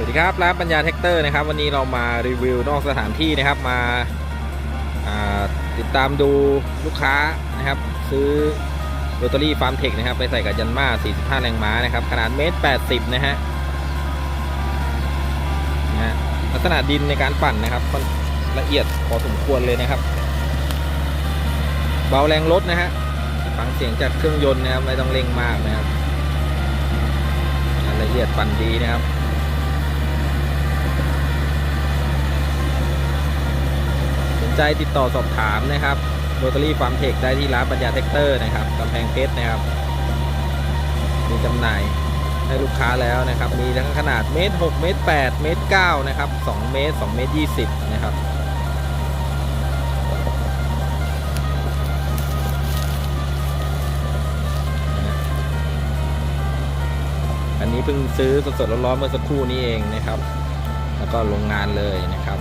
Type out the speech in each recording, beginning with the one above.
วัสดีครับร้านปัญญาแท็กเตอร์นะครับ วันนี้เรามารีวิวนอกสถานที่นะครับมาาติดตามดูลูกค้านะครับ ซื้อโรตารี่ฟาร์มเทคนะครับ ไปใส่กับยันมา 45 แรงม้านะครับ ขนาดเมตร 80 นะฮะนะฮะลักษณะดินในการปั่นนะครับมันละเอียดพอสมควรเลยนะครับ เบาแรงรถนะฮะฟังเสียงจากเครื่องยนต์นะครับไม่ต้องเร่งมากนะครับละเอียดปั่นดีนะครับ สน ใจติดต่อสอบถามนะครับโรตารี่ฟาร์มเทคได้ที่ร้านปัญญาแท็กเตอร์นะครับกำแพงเพชรนะครับ มีจำหน่ายให้ลูกค้าแล้วนะครับ มีทั้งขนาดเมตร6เมตร8เมตร9นะครับ2เมตร2เมตร20 นะครับ อันนี้เพิ่งซื้อสดๆร้อนๆเมื่อสักครู่นี้เองนะครับ แล้วก็ลงงานเลยนะครับ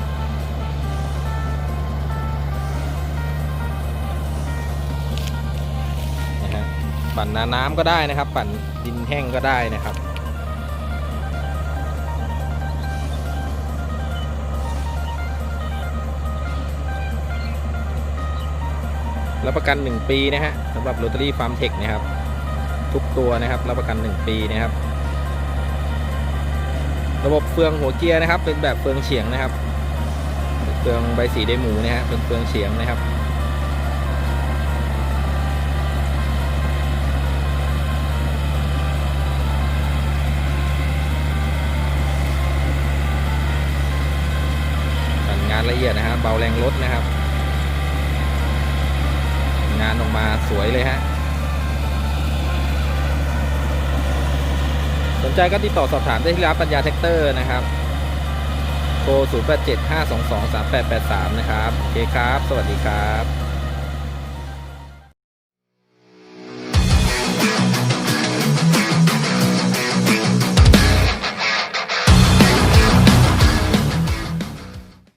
ปั่นน้ำก็ได้นะครับ ปั่นดินแห้งก็ได้นะครับรับประกัน 1 ปีนะฮะสำหรับโรตารี่ฟาร์มเทคนะครับ ทุกตัวนะครับรับประกัน 1 ปีนะครับ ระบบเฟืองหัวเกียร์นะครับ เป็นแบบเฟืองเฉียงนะครับ เฟืองใบสีได้หมูนะฮะเป็นเฟืองเฉียงนะครับ สั่งงานละ เอียดนะฮะเบาแรงรถนะครับ งานออกมาสวยเลยฮะสนใจก็ติดต่อสอบถามได้ที่ร้านปัญญาแท็กเตอร์นะครับโทร 0 8 7 5 2 2 3 8 8 3 นะครับ โอเคครับ สวัสดีครับ